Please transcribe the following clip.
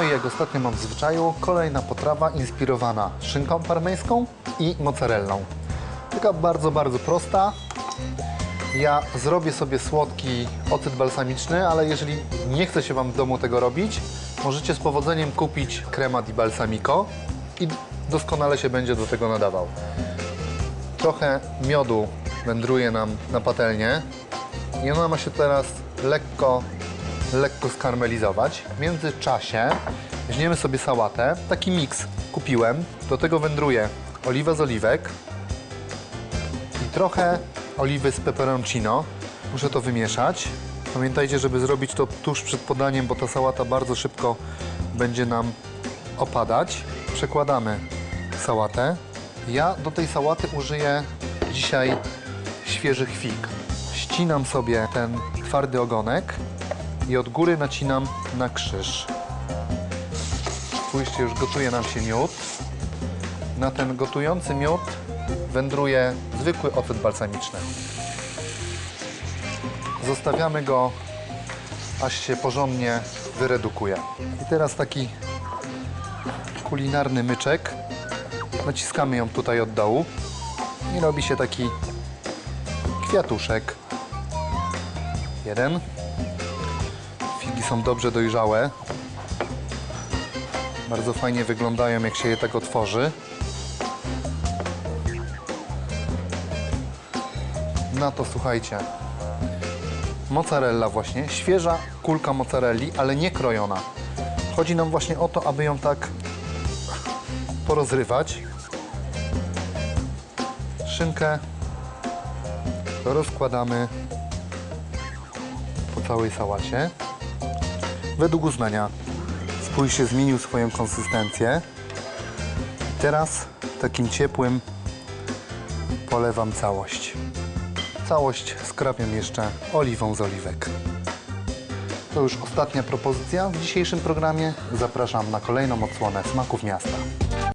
No i jak ostatnio mam w zwyczaju, kolejna potrawa inspirowana szynką parmeńską i mozzarellą. Taka bardzo, bardzo prosta. Ja zrobię sobie słodki ocet balsamiczny, ale jeżeli nie chce się Wam w domu tego robić, możecie z powodzeniem kupić crema di balsamico i doskonale się będzie do tego nadawał. Trochę miodu wędruje nam na patelnię i ona ma się teraz lekko, lekko skarmelizować. W międzyczasie weźmiemy sobie sałatę. Taki miks kupiłem. Do tego wędruje oliwa z oliwek i trochę oliwy z peperoncino. Muszę to wymieszać. Pamiętajcie, żeby zrobić to tuż przed podaniem, bo ta sałata bardzo szybko będzie nam opadać. Przekładamy sałatę. Ja do tej sałaty użyję dzisiaj świeżych fig. Ścinam sobie ten twardy ogonek i od góry nacinam na krzyż. Spójrzcie, już gotuje nam się miód. Na ten gotujący miód wędruje zwykły ocet balsamiczny. Zostawiamy go, aż się porządnie wyredukuje. I teraz taki kulinarny myczek. Naciskamy ją tutaj od dołu i robi się taki kwiatuszek. Jeden. Figi są dobrze dojrzałe. Bardzo fajnie wyglądają, jak się je tak otworzy. Na to słuchajcie. Mozzarella właśnie, świeża kulka mozzarelli, ale nie krojona. Chodzi nam właśnie o to, aby ją tak porozrywać. Szynkę rozkładamy po całej sałacie. Według uznania. Spójrzcie, zmienił swoją konsystencję. Teraz takim ciepłym polewam całość. Całość skrapiam jeszcze oliwą z oliwek. To już ostatnia propozycja w dzisiejszym programie. Zapraszam na kolejną odsłonę smaków miasta.